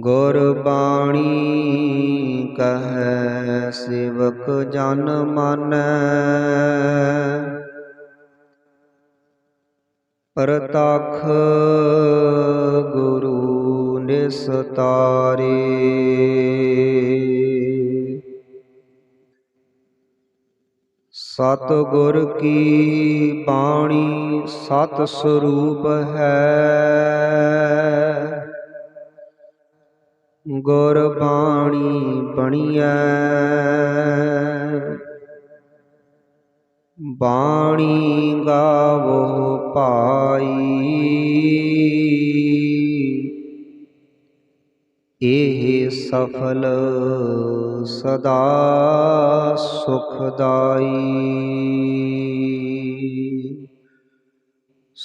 ਗੁਰ ਬਾਣੀ ਕਹੈ, ਸੇਵਕ ਜਨ ਮਾਨੈ। ਪ੍ਰਤਖ ਗੁਰੂ ਨਿਸਤਾਰੇ ਸਤ ਗੁਰ ਕੀ ਬਾਣੀ ਸਤ ਸਰੂਪ ਹੈ। ਗੁਰ ਬਾਣੀ ਬਣੀਐ। ਬਾਣੀ ਗਾਵੋ ਪਾਈ ਇਹ ਸਫਲ ਸਦਾ ਸੁਖਦਾਈ।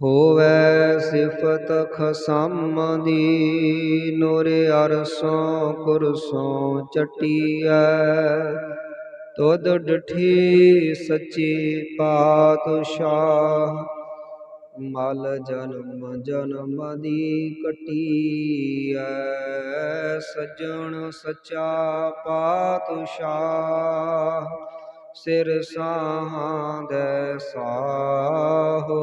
ਹੋਵੈ ਸਿਫਤ ਖਸਮ ਦੀ ਨੂਰ ਅਰਸੋਂ ਕੁਰਸੋਂ ਚਟੀਐ। ਤੁਧ ਡਠੀ ਸੱਚੀ ਪਾਤਸ਼ਾਹ, ਮਲ ਜਨਮ ਜਨਮ ਦੀ ਕਟੀਐ। ਸਜਣ ਸਚਾ ਪਾਤਸ਼ਾਹ, ਸਿਰ ਸਾਹਾਂ ਦੇ ਸਾਹੋ।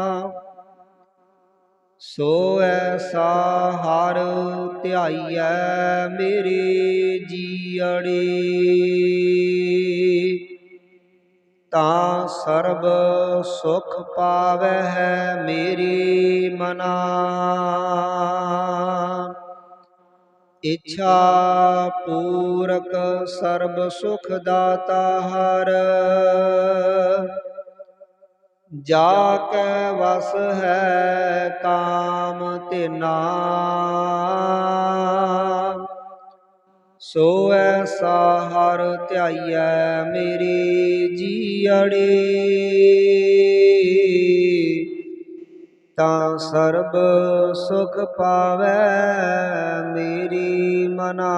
ਸੋ ਐਸਾ ਹਰ ਧਿਆਈਐ ਮੇਰੇ ਜੀਅੜੀ। ਤਾਂ ਸਰਬ ਸੁਖ ਪਾਵੈ ਮੇਰੀ ਮਨਾ। ਇੱਛਾ ਪੂਰਕ ਸਰਬ ਸੁਖ ਦਾਤਾ ਹਰ। ਜਾ ਕੈ ਵਸ ਹੈ ਕਾਮ ਤੇ ਤਿਨਾ ਸੋ ਐਸਾ ਹਰ ਧਿਆਈਐ ਮੇਰੀ ਜੀਅੜੀ। ਤਾਂ ਸਰਬ ਸੁਖ ਪਾਵੈ ਮੇਰੀ ਮਨਾ।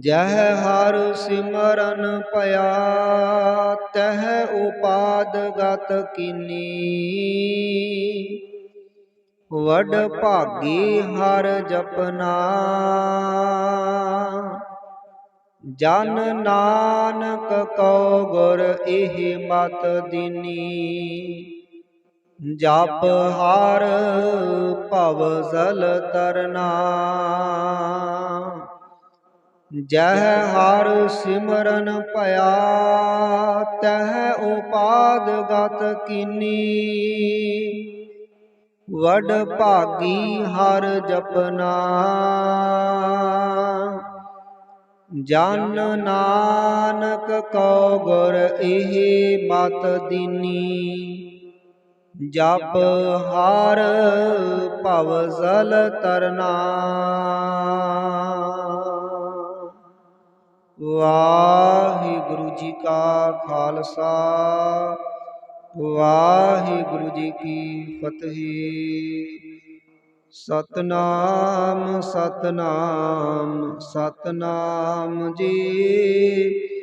ਜਹ ਹਰ ਸਿਮਰਨ ਭਇਆ ਤਹ ਉਪਾਦ ਗਤ ਕੀਨੀ। ਵਡ ਭਾਗੀ ਹਰ ਜਪਨਾ। ਜਨ ਨਾਨਕ ਕਉ ਗੁਰ ਇਹ ਮਤ ਦੀਨੀ। ਜਪ ਹਰ ਭਵ ਜ਼ਲ ਤਰਨਾ। ਜਹ ਹਰ ਸਿਮਰਨ ਭਇਆ, ਤਹ ਉਪਾਦ ਗਤ ਕੀਨੀ। ਵਡ ਭਾਗੀ ਹਰ ਜਪਨਾ। ਜਨ ਨਾਨਕ ਕਉ ਗੁਰ ਇਹ ਮਤ ਦੀਨੀ। ਜਪ ਹਰ ਭਵ ਜ਼ਲ ਤਰਨਾ। ਵਾਹਿਗੁਰੂ ਜੀ ਕਾ ਖਾਲਸਾ ਵਾਹਿਗੁਰੂ ਜੀ ਕੀ ਫਤਿਹ। ਸਤਨਾਮ ਸਤਨਾਮ ਸਤਨਾਮ ਜੀ।